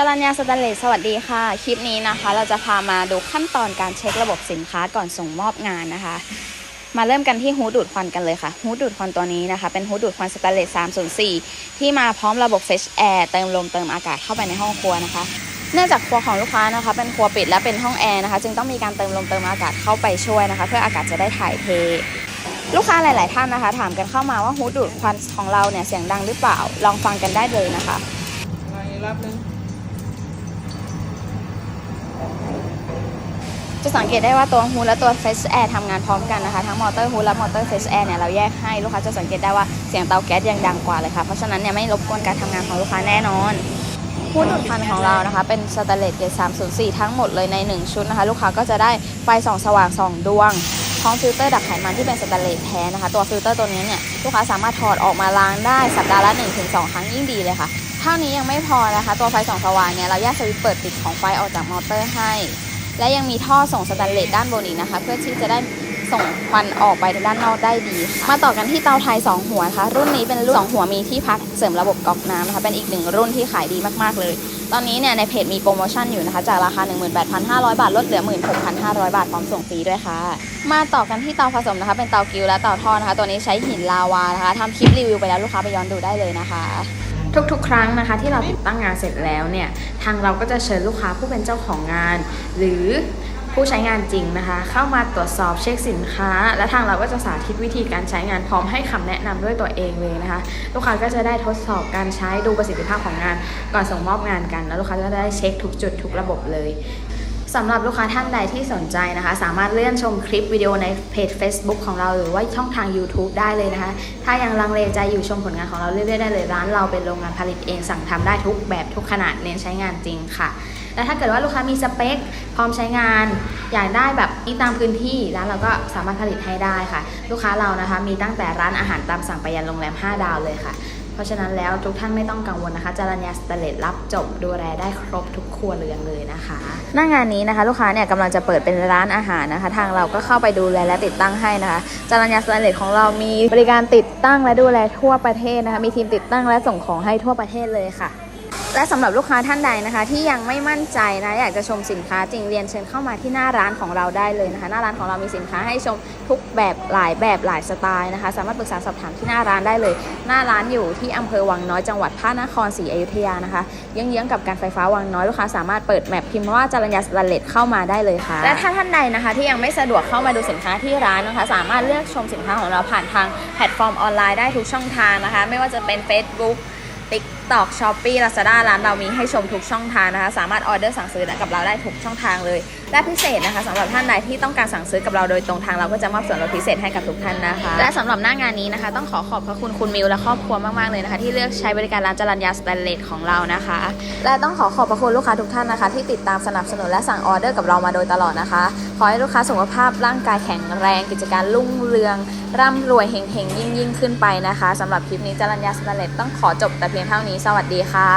จรัญญาสแตนเลสสวัสดีค่ะ คลิปนี้นะคะ เราจะพามาดูขั้นตอนการเช็คระบบสินค้าก่อนส่งมอบงานนะคะ มาเริ่มกันที่ฮูดดูดควันกันเลยค่ะฮูดดูดควันตัวนี้นะคะ เป็นฮูดดูดควันสแตนเลส304 ที่มาพร้อมระบบ Fresh Air เติมลมเติมอากาศเข้าไปในห้องครัวนะคะ เนื่องจากครัวของลูกค้านะคะ เป็นครัวปิดและเป็นห้องแอร์นะคะ จึงต้องมีการเติมลมเติมอากาศเข้าไปช่วยนะคะ เพื่ออากาศจะได้ถ่ายเทลูกค้าหลาย ๆ ท่านนะคะ ถามกันเข้ามาว่าฮูดดูดควันของเราเนี่ยเสียงดังหรือเปล่า ลองฟังกันได้เลยนะคะอะไรรับนึง จะสังเกตได้ว่าตัวฮูและตัว Fresh Air ทำงานพร้อมกันนะคะทั้งมอเตอร์ฮูและมอเตอร์ Fresh Air เนี่ยเราแยกให้ลูกค้าจะสังเกตได้ว่าเสียงเตาแก๊สยังดังกว่าเลยค่ะเพราะฉะนั้นเนี่ยไม่รบกวนการทำงานของลูกค้าแน่นอนฮูดดูดควันของเรานะคะ เป็นสแตนเลสเกรด304 ทั้งหมดเลยใน 1 ชุดนะคะ ลูกค้าก็จะได้ไฟส่องสว่าง 2 ดวงพร้อมฟิลเตอร์ดักไขมันที่เป็นสแตนเลสแท้นะคะ ตัวฟิลเตอร์ตัวนี้เนี่ย ลูกค้าสามารถถอดออกมาล้างได้สัปดาห์ละ 1-2 ครั้งยิ่งดีเลยค่ะ เท่านี้ยังไม่พอนะคะ ตัวไฟส่องสว่างเนี่ยเราแยกสวิตช์เปิดปิดของไฟออกจากมอเตอร์ให้ และยังมีท่อส่งสแตนเลสด้านบนอีกนะคะ เพื่อที่จะได้ส่งควันออกไปด้านนอกได้ดีค่ะมาต่อกันที่เตาไทย 2 หัวนะคะรุ่นนี้เป็นรุ่น2หัวมีที่พักเสริมระบบก๊อกน้ำนะคะเป็นอีกหนึ่งรุ่นที่ขายดีมากๆเลย ตอนนี้เนี่ยในเพจมีโปรโมชั่นอยู่นะคะจากราคา 18,500 บาทลดเหลือ 16,500 บาทพร้อมส่งฟรีด้วยค่ะ มาต่อกันที่เตาผสมนะคะ เป็นเตากิวและเตาทอดนะคะ ตัวนี้ใช้หินลาวานะคะทำคลิปรีวิวไปแล้วลูกค้าไปย้อนดูได้เลยนะคะ ทุกๆ ครั้งนะคะ ที่เราติดตั้งงานเสร็จแล้วเนี่ยทางเราก็จะเชิญลูกค้าผู้เป็นเจ้าของงาน หรือผู้ใช้งานจริงนะคะ เข้ามาตรวจสอบเช็คสินค้า และทางเราก็จะสาธิตวิธีการใช้งานพร้อมให้คำแนะนำด้วยตัวเองเลยนะคะ ลูกค้าก็จะได้ทดสอบการใช้ดูประสิทธิภาพของงาน ก่อนส่งมอบงานกัน แล้วลูกค้าก็จะได้เช็คทุกจุดทุกระบบเลย สำหรับลูกค้าท่านใดที่สนใจนะคะ สามารถเลื่อนชมคลิปวิดีโอในเพจ Facebook ของเราหรือว่าช่องทาง YouTube ได้เลยนะคะ ถ้ายังลังเลใจอยู่ชมผลงานของเราเรื่อยๆได้เลยร้านเราเป็นโรงงานผลิตเองสั่งทำได้ทุกแบบทุกขนาดเน้นใช้งานจริงค่ะและถ้าเกิดว่าลูกค้ามีสเปค พร้อมใช้งาน อยากได้แบบนี้ตามพื้นที่ร้านเราก็สามารถผลิตให้ได้ค่ะ ลูกค้าเรานะคะ มีตั้งแต่ร้านอาหารตามสั่งไปยันโรงแรม 5 ดาวเลยค่ะ ราะฉะนั้นแล้วทุกท่านไม่ต้องกังวลนะคะจารัญญาสเตเลตรับจบดูแลได้ครบทุกครัวเรือนเลยนะคะ หน้างานนี้นะคะ ลูกค้าเนี่ยกำลังจะเปิดเป็นร้านอาหารนะคะ ทางเราก็เข้าไปดูแลและติดตั้งให้นะคะจารัญญาสเตเลตของเรามีบริการติดตั้งและดูแลทั่วประเทศนะคะ มีทีมติดตั้งและส่งของให้ทั่วประเทศเลยค่ะ และสำหรับลูกค้าท่านใดนะคะ ที่ยังไม่มั่นใจนะอยากจะชมสินค้าจริงเรียนเชิญเข้ามาที่หน้าร้านของเราได้เลยนะคะ หน้าร้านของเรามีสินค้าให้ชมทุกแบบหลายแบบหลายสไตล์นะคะ สามารถปรึกษาสอบถามที่หน้าร้านได้เลย หน้าร้านอยู่ที่อำเภอวังน้อยจังหวัดพระนครศรีอยุธยานะคะเยื้องๆกับการไฟฟ้าวังน้อยลูกค้าสามารถเปิดแมปพิมพ์ว่าจรัญญาสแตนเลสเข้ามาได้เลยค่ะ และถ้าท่านใดนะคะที่ยังไม่สะดวกเข้ามาดูสินค้าที่ร้านนะคะ สามารถเลือกชมสินค้าของเราผ่านทางแพลตฟอร์มออนไลน์ได้ทุกช่องทางนะคะ ไม่ว่าจะเป็น Facebook TikTok Shopee Lazada ร้านเรามีให้ชมทุกช่องทางนะคะ สามารถออเดอร์สั่งซื้อกับเราได้ทุกช่องทางเลย และพิเศษนะคะสำหรับท่านใดที่ต้องการสั่งซื้อกับเราโดยตรงทางเราก็จะมอบส่วนลดพิเศษให้กับทุกท่านนะคะ และสำหรับหน้างานนี้นะคะ ต้องขอขอบพระคุณคุณมิวและครอบครัวมากๆเลยนะคะ ที่เลือกใช้บริการร้านจรัญญาสแตนเลสของเรานะคะ และต้องขอขอบพระคุณลูกค้าทุกท่านนะคะ ที่ติดตามสนับสนุนและสั่งออเดอร์กับเรามาโดยตลอดนะคะขอให้ลูกค้าสุขภาพร่างกายแข็งแรงกิจการรุ่งเรือง ร่ำรวยเฮงๆยิ่งๆขึ้นไปนะคะสำหรับคลิปนี้จรัญญาสแตนเลสต้องขอจบแต่เพียงเท่านี้สวัสดีค่ะ